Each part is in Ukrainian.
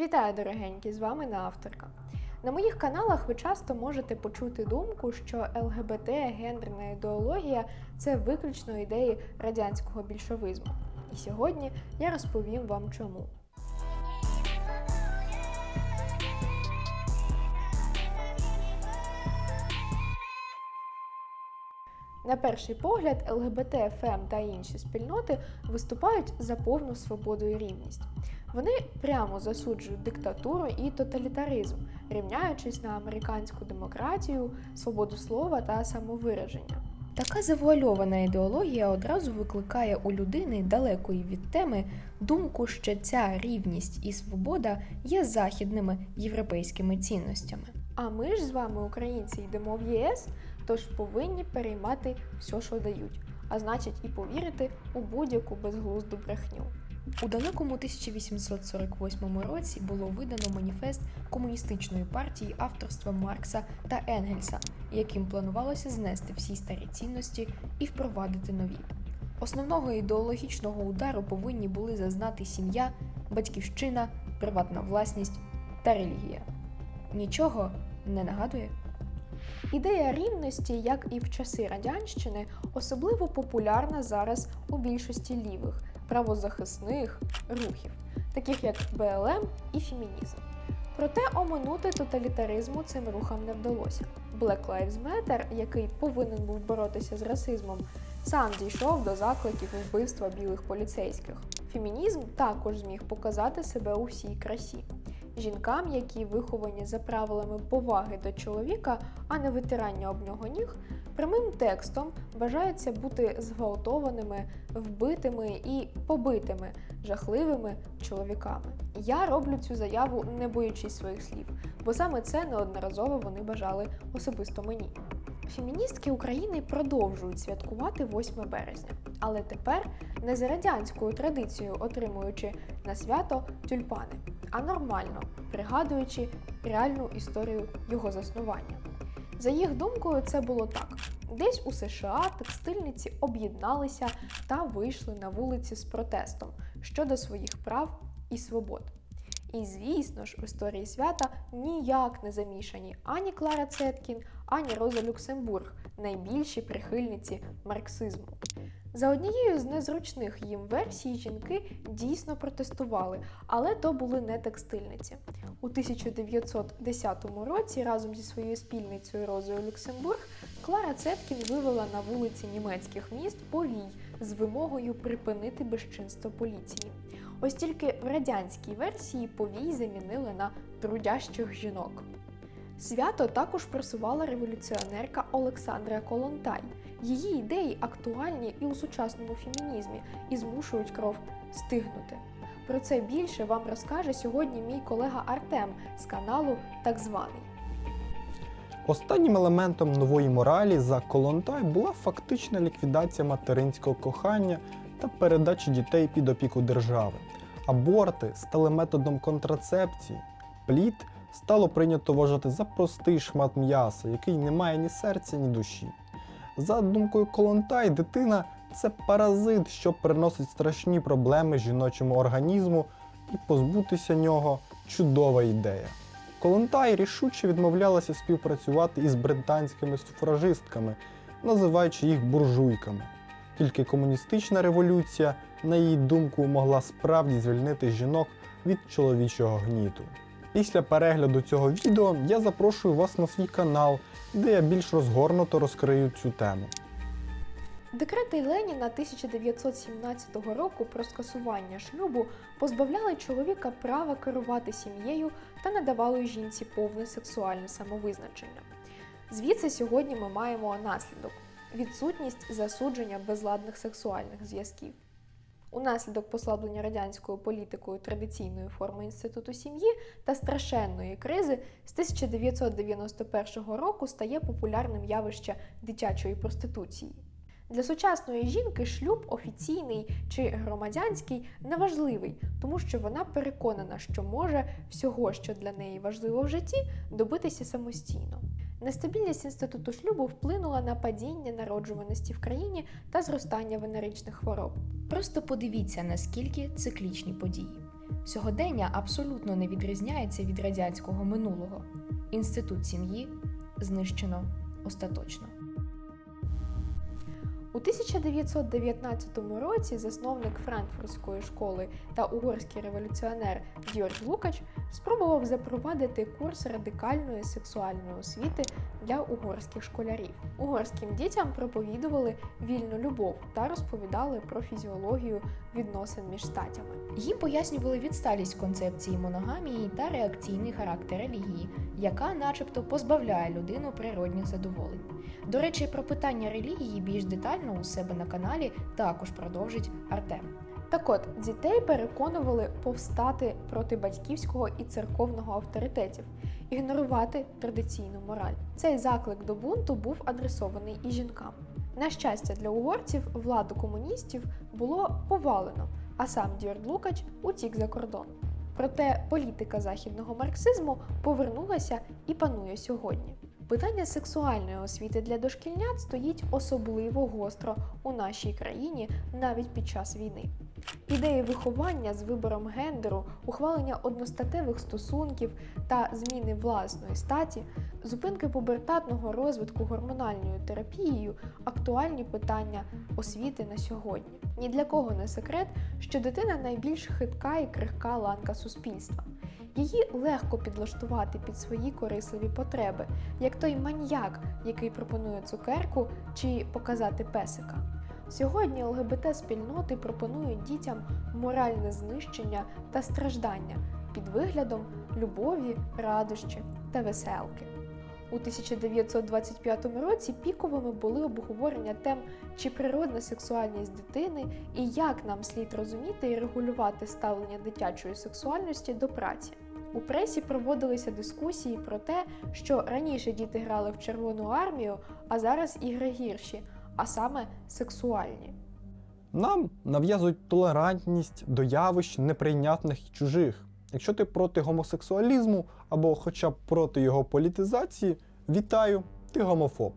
Вітаю, дорогенькі! З вами Наавторка. На моїх каналах ви часто можете почути думку, що ЛГБТ, гендерна ідеологія це виключно ідеї радянського більшовизму. І сьогодні я розповім вам чому. На перший погляд, ЛГБТ, ФЕМ та інші спільноти виступають за повну свободу і рівність. Вони прямо засуджують диктатуру і тоталітаризм, рівняючись на американську демократію, свободу слова та самовираження. Така завуальована ідеологія одразу викликає у людини далекої від теми думку, що ця рівність і свобода є західними європейськими цінностями. А ми ж з вами, українці, йдемо в ЄС, тож повинні переймати все, що дають, а значить, і повірити у будь-яку безглузду брехню. У далекому 1848 році було видано маніфест комуністичної партії авторства Маркса та Енгельса, яким планувалося знести всі старі цінності і впровадити нові. Основного ідеологічного удару повинні були зазнати сім'я, батьківщина, приватна власність та релігія. Нічого не нагадує? Ідея рівності, як і в часи радянщини, особливо популярна зараз у більшості лівих правозахисних рухів, таких як БЛМ і фемінізм. Проте оминути тоталітаризму цим рухам не вдалося. Black Lives Matter, який повинен був боротися з расизмом, сам дійшов до закликів вбивства білих поліцейських. Фемінізм також зміг показати себе у всій красі. Жінкам, які виховані за правилами поваги до чоловіка, а не витирання об нього ніг, прямим текстом бажається бути зґвалтованими, вбитими і побитими жахливими чоловіками. Я роблю цю заяву, не боючись своїх слів, бо саме це неодноразово вони бажали особисто мені. Феміністки України продовжують святкувати 8 березня, але тепер не за радянською традицією отримуючи на свято тюльпани, а нормально пригадуючи реальну історію його заснування. За їх думкою, це було так: десь у США текстильниці об'єдналися та вийшли на вулиці з протестом щодо своїх прав і свобод. І звісно ж, в історії свята ніяк не замішані ані Клара Цеткін, ані Роза Люксембург, найбільші прихильниці марксизму. За однією з незручних їм версій жінки дійсно протестували, але то були не текстильниці. У 1910 році разом зі своєю спільницею Розою Люксембург Клара Цеткін вивела на вулиці німецьких міст повій з вимогою припинити безчинство поліції. Ось тільки в радянській версії повій замінили на трудящих жінок. Свято також просувала революціонерка Олександра Колонтай. Її ідеї актуальні і у сучасному фемінізмі і змушують кров стигнути. Про це більше вам розкаже сьогодні мій колега Артем з каналу Так званий. Останнім елементом нової моралі за Колонтай була фактична ліквідація материнського кохання та передачі дітей під опіку держави. Аборти стали методом контрацепції, плід стало прийнято вважати за простий шмат м'яса, який не має ні серця, ні душі. За думкою Колонтай, дитина це паразит, що приносить страшні проблеми жіночому організму, і позбутися нього чудова ідея. Колонтай рішуче відмовлялася співпрацювати із британськими суфражистками, називаючи їх буржуйками. Тільки комуністична революція, на її думку, могла справді звільнити жінок від чоловічого гніту. Після перегляду цього відео я запрошую вас на свій канал, де я більш розгорнуто розкрию цю тему. Декрети Леніна 1917 року про скасування шлюбу позбавляли чоловіка права керувати сім'єю та надавали жінці повне сексуальне самовизначення. Звідси сьогодні ми маємо наслідок відсутність засудження безладних сексуальних зв'язків. Унаслідок послаблення радянською політикою традиційної форми інституту сім'ї та страшенної кризи з 1991 року стає популярним явище дитячої проституції. Для сучасної жінки шлюб офіційний чи громадянський неважливий, тому що вона переконана, що може всього, що для неї важливо в житті, добитися самостійно. Нестабільність інституту шлюбу вплинула на падіння народжуваності в країні та зростання венеричних хвороб. Просто подивіться, наскільки циклічні події. Сьогодення абсолютно не відрізняється від радянського минулого. Інститут сім'ї знищено остаточно. У 1919 році засновник франкфуртської школи та угорський революціонер Георг Лукач спробував запровадити курс радикальної сексуальної освіти для угорських школярів. Угорським дітям проповідували вільну любов та розповідали про фізіологію відносин між статями. Їм пояснювали відсталість концепції моногамії та реакційний характер релігії, яка, начебто, позбавляє людину природних задоволень. До речі, про питання релігії більш детально у себе на каналі також продовжить Артем. Так от, дітей переконували повстати проти батьківського і церковного авторитетів, ігнорувати традиційну мораль. Цей заклик до бунту був адресований і жінкам. На щастя, для угорців владу комуністів було повалено, а сам Діорд Лукач утік за кордон. Проте політика західного марксизму повернулася і панує сьогодні. Питання сексуальної освіти для дошкільнят стоїть особливо гостро у нашій країні навіть під час війни. Ідеї виховання з вибором гендеру, ухвалення одностатевих стосунків та зміни власної статі, зупинки пубертатного розвитку гормональною терапією актуальні питання освіти на сьогодні. Ні для кого не секрет, що дитина найбільш хитка і крихка ланка суспільства. Її легко підлаштувати під свої корисливі потреби, як той маньяк, який пропонує цукерку чи показати песика. Сьогодні ЛГБТ-спільноти пропонують дітям моральне знищення та страждання під виглядом любові, радощі та веселки. У 1925 році піковими були обговорення тем, чи природна сексуальність дитини і як нам слід розуміти і регулювати ставлення дитячої сексуальності до праці. У пресі проводилися дискусії про те, що раніше діти грали в Червону армію, а зараз ігри гірші, а саме сексуальні. Нам нав'язують толерантність до явищ неприйнятних і чужих. Якщо ти проти гомосексуалізму або хоча б проти його політизації, вітаю, ти гомофоб.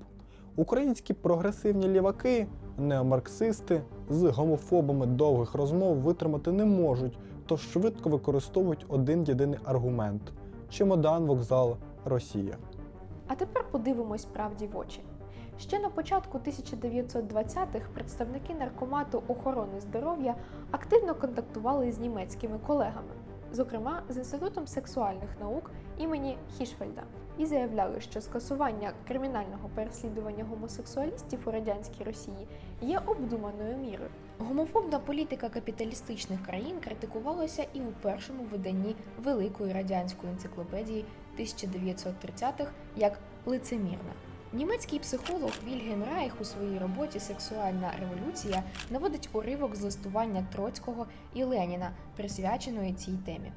Українські прогресивні ліваки, неомарксисти з гомофобами довгих розмов витримати не можуть, тож швидко використовують один єдиний аргумент: чемодан, вокзал, Росія. А тепер подивимось правді в очі. Ще на початку 1920-х представники наркомату охорони здоров'я активно контактували з німецькими колегами, зокрема з Інститутом сексуальних наук імені Хішфельда, і заявляли, що скасування кримінального переслідування гомосексуалістів у радянській Росії є обдуманою мірою. Гомофобна політика капіталістичних країн критикувалася і у першому виданні Великої радянської енциклопедії 1930-х як лицемірна. Німецький психолог Вільгельм Райх у своїй роботі Сексуальна революція наводить уривок з листування Троцького і Леніна, присвяченої цій темі.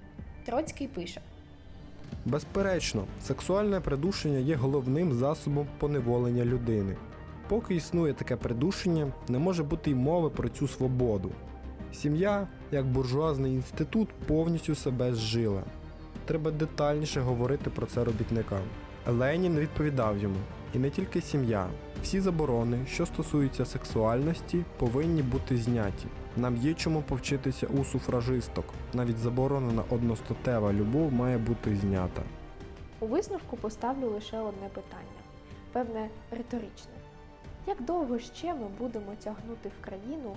Троцький пише: Безперечно, сексуальне придушення є головним засобом поневолення людини. Поки існує таке придушення, не може бути й мови про цю свободу. Сім'я, як буржуазний інститут, повністю себе зжила. Треба детальніше говорити про це робітникам. Ленін відповідав йому: і не тільки сім'я, всі заборони, що стосуються сексуальності, повинні бути зняті. Нам є чому повчитися у суфражисток. Навіть заборонена одностатева любов має бути знята. У висновку поставлю лише одне питання, певне риторичне. Як довго ще ми будемо тягнути в країну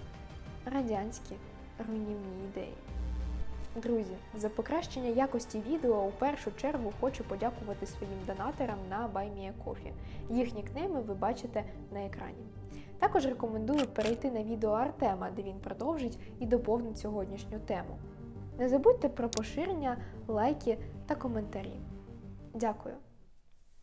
радянські руйнівні ідеї? Друзі, за покращення якості відео у першу чергу хочу подякувати своїм донаторам на BuyMeACoffee. Їх нікнейми ви бачите на екрані. Також рекомендую перейти на відео Артема, де він продовжить і доповнить сьогоднішню тему. Не забудьте про поширення, лайки та коментарі. Дякую!